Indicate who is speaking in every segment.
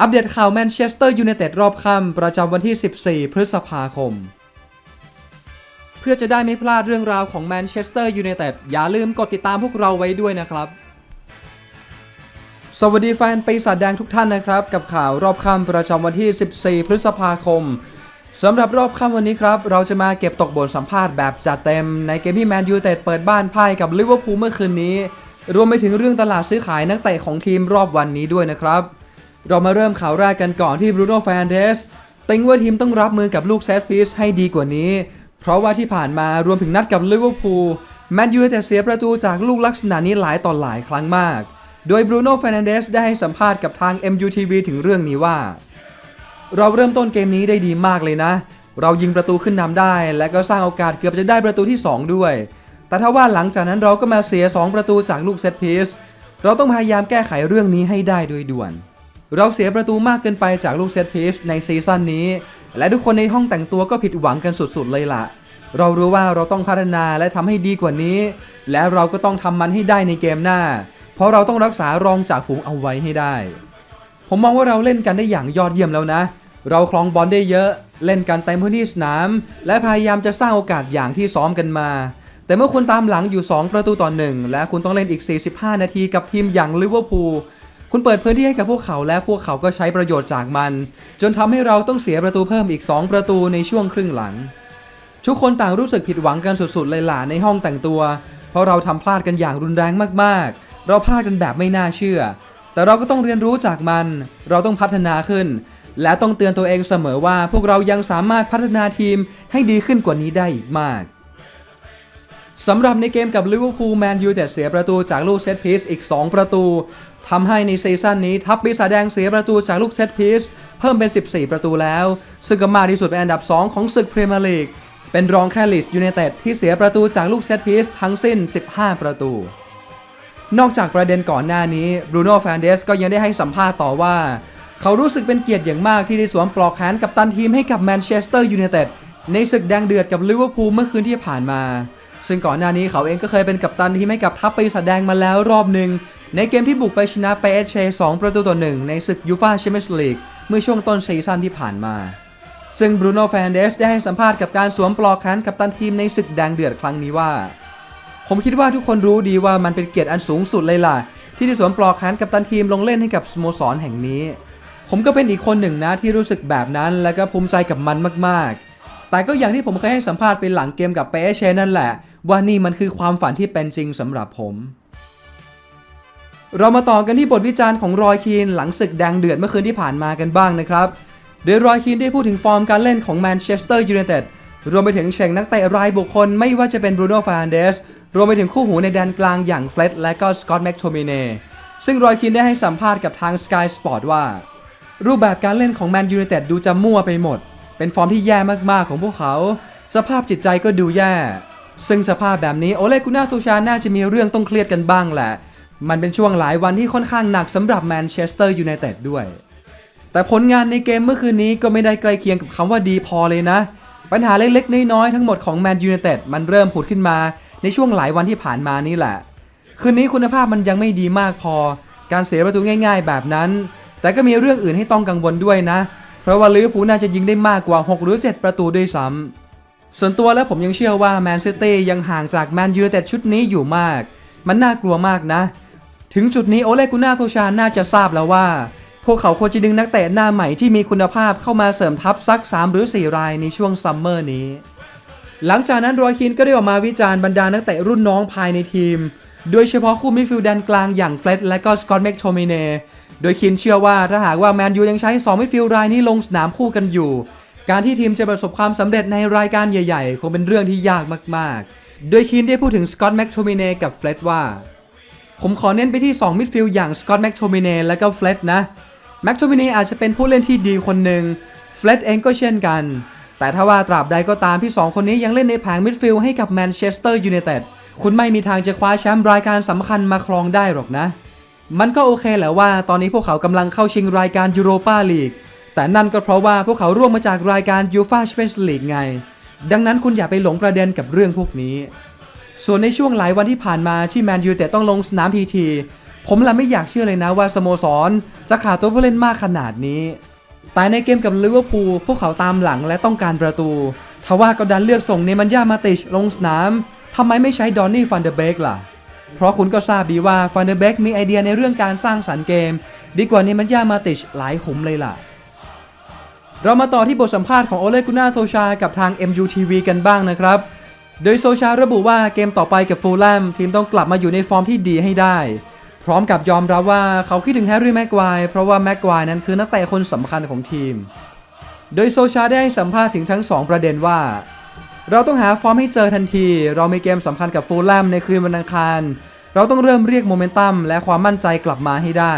Speaker 1: อัปเดตข่าวแมนเชสเตอร์ยูไนเต็ดรอบค่ำประจำวันที่ 14 พฤษภาคม เพื่อจะได้ไม่พลาดเรื่องราวของแมนเชสเตอร์ยูไนเต็ดอย่าลืมกดติดตามพวกเราไว้ด้วยนะครับ สวัสดีแฟนปีศาจแดงทุกท่านนะครับ กับข่าวรอบค่ำประจำวันที่ 14 พฤษภาคมสำหรับรอบค่ำวันนี้ครับ เราจะมาเก็บตกบทสัมภาษณ์แบบจัดเต็ม ในเกมที่แมนยูเต็ดเปิดบ้านพ่ายกับลิเวอร์พูลเมื่อคืนนี้ รวมไปถึงเรื่องตลาดซื้อขายนักเตะของทีมรอบวันนี้ด้วยนะครับ เรามาเริ่มข่าวแรกกันก่อนที่บรูโน่แฟนเดสติงว่าทีมต้องรับมือกับลูกเซตพีซให้ดีกว่านี้ เพราะว่าที่ผ่านมารวมถึงนัดกับลิเวอร์พูลแมนยูแต่เสียประตูจากลูกลักษณะนี้หลายต่อหลายครั้งมาก โดยบรูโน่แฟนเดสได้ให้สัมภาษณ์กับทาง MUTV ถึงเรื่องนี้ว่า เราเริ่มต้นเกมนี้ได้ดีมากเลยนะ เรายิงประตูขึ้นนำได้ และก็สร้างโอกาสเกือบจะได้ประตูที่ 2 ด้วย แต่ถ้าว่าหลังจากนั้นเราก็มาเสีย 2 ประตูจากลูกเซตพีซเราต้องพยายามแก้ไขเรื่องนี้ให้ได้โดยด่วน เราเสียประตูมากเกินไปจากลูกเซตพีซในซีซั่นนี้ และทุกคนในห้องแต่งตัวก็ผิดหวังกันสุดๆเลยล่ะ เรารู้ว่าเราต้องพัฒนาและทำให้ดีกว่านี้ และเราก็ต้องทำมันให้ได้ในเกมหน้า เพราะเราต้องรักษารองจากฝูงเอาไว้ให้ได้ ผมมองว่าเราเล่นกันได้อย่างยอดเยี่ยมแล้วนะ เราคลองบอลได้เยอะ เล่นกันเต็มพื้นที่สนาม และพยายามจะสร้างโอกาสอย่างที่ซ้อมกันมาแต่เมื่อคุณตามหลังอยู่ 2 ประตูต่อหนึ่งและคุณต้องเล่นอีก 45 นาทีกับทีมอย่างลิเวอร์พูล คุณเปิดพื้นที่ให้กับพวกเขาและพวกเขาก็ใช้ประโยชน์จากมัน จนทำให้เราต้องเสียประตูเพิ่มอีก 2 ประตูในช่วงครึ่งหลัง ทุกคนต่างรู้สึกผิดหวังกันสุดๆเลยล่ะในห้องแต่งตัว เพราะเราทำพลาดกันอย่างรุนแรงมากๆ เราพลาดกันแบบไม่น่าเชื่อ แต่เราก็ต้องเรียนรู้จากมัน เราต้องพัฒนาขึ้น และต้องเตือนตัวเองเสมอว่าพวกเรายังสามารถพัฒนาทีมให้ดีขึ้นกว่านี้ได้อีกมากสำหรับในเกมกับลิเวอร์พูลแมนยูแต่เสียประตูจากลูกเซตพีซอีก 2 ประตู ทำให้ในซีซั่นนี้ทัพปีศาจแดงเสียประตูจากลูกเซตพีซเพิ่มเป็น 14 ประตูแล้ว ซึ่งก็มากที่สุดเป็นอันดับ 2 ของศึกพรีเมียร์ลีกเป็นรองแค่ลิสยูไนเต็ดที่เสียประตูจากลูกเซตพีซทั้งสิ้น 15 ประตู นอกจากประเด็นก่อนหน้านี้บรูโน่แฟนเดสก็ยังได้ให้สัมภาษณ์ต่อว่า เขารู้สึกเป็นเกียรติอย่างมากที่ได้สวมปลอกแขนกับตันทีมให้กับแมนเชสเตอร์ยูไนเต็ดในศึกแดงเดือดกับลิเวอร์พูลเมื่อคืนที่ผ่านมา ซึ่งก่อนหน้านี้เขาเองก็เคยเป็นกัปตันทีมให้กับทัพปีศาจแดงมาแล้วรอบหนึ่ง ในเกมที่บุกไปชนะไปเอชเช2ประตูต่อหนึ่งในศึกยูฟ่าแชมเปี้ยนส์ลีกเมื่อช่วงต้นซีซั่นที่ผ่านมา ซึ่งบรูโน่แฟนเดสได้ให้สัมภาษณ์กับการสวมปลอกแขนกับตันทีมในศึกแดงเดือดครั้งนี้ว่า ผมคิดว่าทุกคนรู้ดีว่ามันเป็นเกียรติอันสูงสุดเลยล่ะ ที่ได้สวมปลอกแขนกับตันทีมลงเล่นให้กับสโมสรแห่งนี้ ผมก็เป็นอีกคนหนึ่งนะที่รู้สึกแบบนั้น และก็ภูมิใจกับมันมากๆ แต่ก็อย่างที่ผมเคยให้สัมภาษณ์ไปหลังเกมกับเปเชนั่นแหละ ว่านี่มันคือความฝันที่เป็นจริงสำหรับผม เรามาต่อกันที่บทวิจารณ์ของรอยคีนหลังศึกแดงเดือดเมื่อคืนที่ผ่านมากันบ้างนะครับ โดยรอยคีนได้พูดถึงฟอร์มการเล่นของแมนเชสเตอร์ยูไนเต็ดรวมไปถึงเช็งนักเตะรายบุคคลไม่ว่าจะเป็นบรูโน่ฟาร์นเดสรวมไปถึงคู่หูในแดนกลางอย่างเฟล็ดและก็สกอตต์แม็กโทมิเน่ซึ่งรอยคีนได้ให้สัมภาษณ์กับทาง Sky Sport ว่า รูปแบบการเล่นของแมนยูไนเต็ดดูจะมั่วไปหมด เป็นฟอร์มที่แย่มากๆของพวกเขา สภาพจิตใจก็ดูแย่ ซึ่งสภาพแบบนี้โอเลกุน่าโซชาน่าจะมีเรื่องต้องเครียดกันบ้างแหละ มันเป็นช่วงหลายวันที่ค่อนข้างหนักสำหรับแมนเชสเตอร์ยูไนเต็ดด้วย แต่ผลงานในเกมเมื่อคืนนี้ก็ไม่ได้ใกล้เคียงกับคำว่าดีพอเลยนะ ปัญหาเล็กๆ น้อยๆ ทั้งหมดของแมนยูไนเต็ดมันเริ่มผุดขึ้นมาในช่วงหลายวันที่ผ่านมานี่แหละ คืนนี้คุณภาพมันยังไม่ดีมากพอ การเสียประตูง่าย ๆ แบบนั้น แต่ก็มีเรื่องอื่นให้ต้องกังวลด้วยนะ เพราะว่าลิเวอร์พูลน่าจะยิงได้มากกว่า 6 หรือ 7 ประตูด้วยซ้ำส่วนตัวแล้วผมยังเชื่อว่าแมนซิตี้ยังห่างจากแมนยูไนเต็ดชุดนี้อยู่มาก มันน่ากลัวมากนะ ถึงจุดนี้โอเลกุน่าโทชาน่าจะทราบแล้วว่า พวกเขาควรจะดึงนักเตะหน้าใหม่ที่มีคุณภาพเข้ามาเสริมทัพสัก 3 หรือ 4 รายในช่วงซัมเมอร์นี้ หลังจากนั้นรอยคินก็ได้ออกมาวิจารณ์บรรดานักเตะรุ่นน้องภายในทีม โดยเฉพาะคู่มิดฟิลด์แดนกลางอย่างเฟล็ดและก็สกอตต์แม็กโทมิเนโดยคินเชื่อว่าถ้าหากว่าแมนยูยังใช้2มิดฟิลด์รายนี้ลงสนามคู่กันอยู่ การที่ทีมจะประสบความสำเร็จในรายการใหญ่ ๆ คงเป็นเรื่องที่ยากมากๆ โดยคินได้พูดถึงสกอตต์แม็กโทมิเนกับเฟล็ดว่า ผมขอเน้นไปที่ 2 มิดฟิลด์อย่างสกอตแม็กโทมิเน่และก็เฟล็ดนะแม็กโทมิเน่อาจจะเป็นผู้เล่นที่ดีคนหนึ่งเฟล็ดเองก็เช่นกัน แต่ถ้าว่าตราบใดก็ตามที่ 2 คนนี้ยังเล่นในแผงมิดฟิลด์ให้กับแมนเชสเตอร์ยูไนเต็ดคุณไม่มีทางจะคว้าแชมป์รายการสำคัญมาครองได้หรอกนะ มันก็โอเคแหละว่าตอนนี้พวกเขากำลังเข้าชิงรายการยูโรปาลีกแต่นั่นก็เพราะว่าพวกเขาร่วมมาจากรายการยูฟาแชมเปี้ยนส์ลีกไง ดังนั้นคุณอย่าไปหลงประเด็นกับเรื่องพวกนี้ ส่วนในช่วงหลายวันที่ผ่านมาที่แมนยูแต่ต้องลงสนามทีที ผมละไม่อยากเชื่อเลยนะว่าสโมสร จะขาดตัวผู้เล่นมากขนาดนี้ แต่ในเกมกับลิเวอร์พูลพวกเขาตามหลังและต้องการประตู ทว่าก็ดันเลือกส่งเนมันยามาติชลงสนามทำไมไม่ใช้ดอนนี่ฟันเดอร์เบกล่ะ เพราะคุณก็ทราบดีว่าฟันเดอร์เบกมีไอเดียในเรื่องการสร้างสรรค์เกม ดีกว่าเนมันยามาติชหลายขุมเลยล่ะเรามาต่อที่บทสัมภาษณ์ของโอเลกุน่าโซชากับทาง MUTV กันบ้างนะครับ โดยโซชาระบุว่าเกมต่อไปกับฟูลแลมทีมต้องกลับมาอยู่ในฟอร์มที่ดีให้ได้ พร้อมกับยอมรับว่าเขาคิดถึงแฮร์รี่แม็กควายเพราะว่าแม็กควายนั้นคือนักเตะคนสำคัญของทีม โดยโซชาได้ให้สัมภาษณ์ถึงทั้ง 2 ประเด็นว่า เราต้องหาฟอร์มให้เจอทันที เรามีเกมสำคัญกับฟูลแลมในคืนวันอังคาร เราต้องเริ่มเรียกโมเมนตัมและความมั่นใจกลับมาให้ได้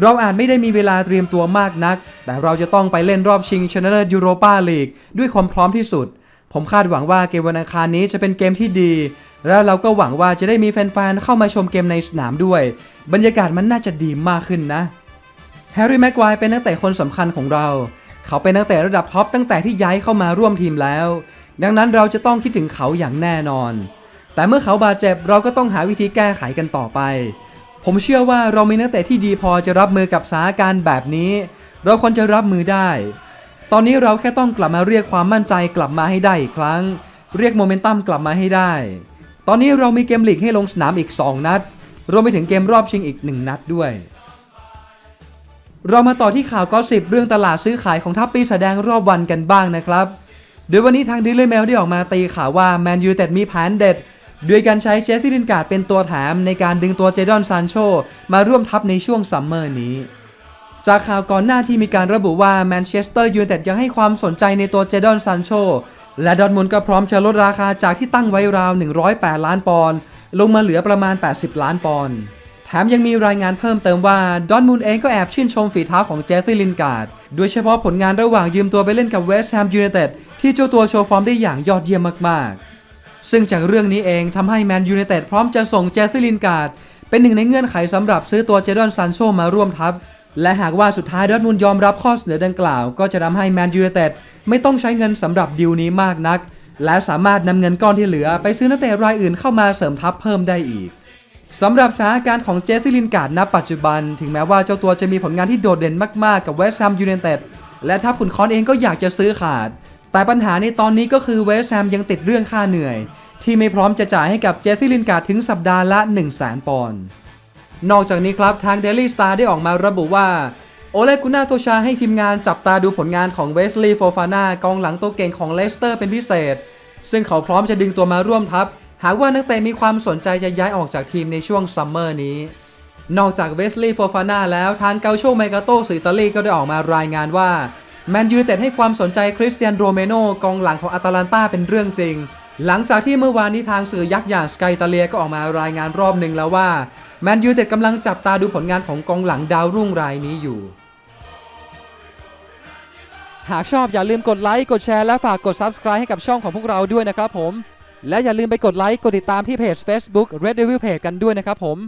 Speaker 1: เราอาจไม่ได้มีเวลาเตรียมตัวมากนัก แต่เราจะต้องไปเล่นรอบชิงชนะเลิศยูโรปาลีกด้วยความพร้อมที่สุด ผมคาดหวังว่าเกมวันอังคารนี้จะเป็นเกมที่ดี และเราก็หวังว่าจะได้มีแฟนๆ เข้ามาชมเกมในสนามด้วย บรรยากาศมันน่าจะดีมากขึ้นนะ แฮร์รี่แม็กควายเป็นนักเตะคนสำคัญของเรา เขาเป็นนักเตะระดับท็อปตั้งแต่ที่ย้ายเข้ามาร่วมทีมแล้ว ดังนั้นเราจะต้องคิดถึงเขาอย่างแน่นอน แต่เมื่อเขาบาดเจ็บเราก็ต้องหาวิธีแก้ไขกันต่อไป ผมเชื่อว่าเรามีนักเตะที่ดีพอจะรับมือกับสถานการณ์แบบนี้ เราควรจะรับมือได้ ตอนนี้เราแค่ต้องกลับมาเรียกความมั่นใจกลับมาให้ได้อีกครั้ง เรียกโมเมนตัมกลับมาให้ได้ ตอนนี้เรามีเกมลีกให้ลงสนามอีก 2 นัด รวมไปถึงเกมรอบชิงอีก 1 นัดด้วย เรามาต่อที่ข่าวก็สิบเรื่องตลาดซื้อขายของทัพปีแสดงรอบวันกันบ้างนะครับโดยวันนี้ทางดิลเล y เมลได้ออกมาตีข่าวว่าแมนยูแต่มีแผนเด็ดด้วยการใช้เจสซี่ลินการ์ดเป็นตัวแถมในการดึงตัวเจดอนซานโชมาร่วมทัพในช่วงซัมเมอร์นี้ จากข่าวก่อนหน้าที่มีการระบุว่าแมนเชสเตอร์ยูไนเต็ดยังให้ความสนใจในตัวเจดอนซานโชและดอทมุนก็พร้อมจะลดราคาจากที่ตั้งไว้ราว 108 ล้านปอนด์ลงมาเหลือประมาณ 80 ล้านปอนด์แถมยังมีรายงานเพิ่มเติมว่าดอร์ทมุนเองก็แอบชื่นชมฝีเท้าของเจสซี่ลินการ์ดโดยเฉพาะผลงานระหว่างยืมตัวไปเล่นกับเวสต์แฮมยูไนเต็ดที่เจ้าตัวโชว์ฟอร์มได้อย่างยอดเยี่ยมมากๆ ซึ่งจากเรื่องนี้เองทำให้แมนยูไนเต็ดพร้อมจะส่งเจสซี่ลินการ์ดเป็นหนึ่งในเงื่อนไขสำหรับซื้อตัวเจดอนซานโชมาร่วมทัพ และหากว่าสุดท้ายดอร์ทมุนยอมรับข้อเสนอดังกล่าว ก็จะทำให้แมนยูไนเต็ดไม่ต้องใช้เงินสำหรับดีลนี้มากนัก และสามารถนำเงินก้อนที่เหลือ ไปซื้อนักเตะรายอื่นเข้ามาเสริมทัพเพิ่มได้อีกสำหรับสถานการณ์ของเจสซี่ลินการ์ดณปัจจุบัน ถึงแม้ว่าเจ้าตัวจะมีผลงานที่โดดเด่นมากๆ กับเวสต์แฮมยูไนเต็ดและถ้าขุนคอนเองก็อยากจะซื้อขาด แต่ปัญหาในตอนนี้ก็คือเวสต์แฮมยังติดเรื่องค่าเหนื่อย ที่ไม่พร้อมจะจ่ายให้กับเจสซี่ลินการ์ดถึงสัปดาห์ละ 1 0 0 0 0แสนปอนด์ นอกจากนี้ครับทาง Daily Star ได้ออกมาระบุว่า โอเลกุน่าโซชาให้ทีมงานจับตาดูผลงานของเวสลีย์โฟฟานากองหลังตัวเก่งของเลสเตอร์เป็นพิเศษ ซึ่งเขาพร้อมจะดึงตัวมาร่วมทัพ หากว่านักเตะมีความสนใจจะย้ายออกจากทีมในช่วงซัมเมอร์นี้ นอกจากเวสลีย์โฟฟาน่าแล้วทางเกาโชเมกาโตสอิตาลีก็ได้ออกมารายงานว่าแมนยูเต็ดให้ความสนใจคริสเตียนโรเมโนกองหลังของอาตาลันตาเป็นเรื่องจริง หลังจากที่เมื่อวานนี้ทางสื่อยักษ์อย่างสกายตาเลียก็ออกมารายงานรอบหนึ่งแล้วว่าแมนยูเต็ดกำลังจับตาดูผลงานของกองหลังดาวรุ่งรายนี้อยู่ หากชอบอย่าลืมกดไลค์กดแชร์และฝากกด Subscribe ให้กับช่องของพวกเราด้วยนะครับผม และอย่าลืมไปกดไลค์กดติดตามที่เพจ Facebook Red Devil Page กันด้วยนะครับผม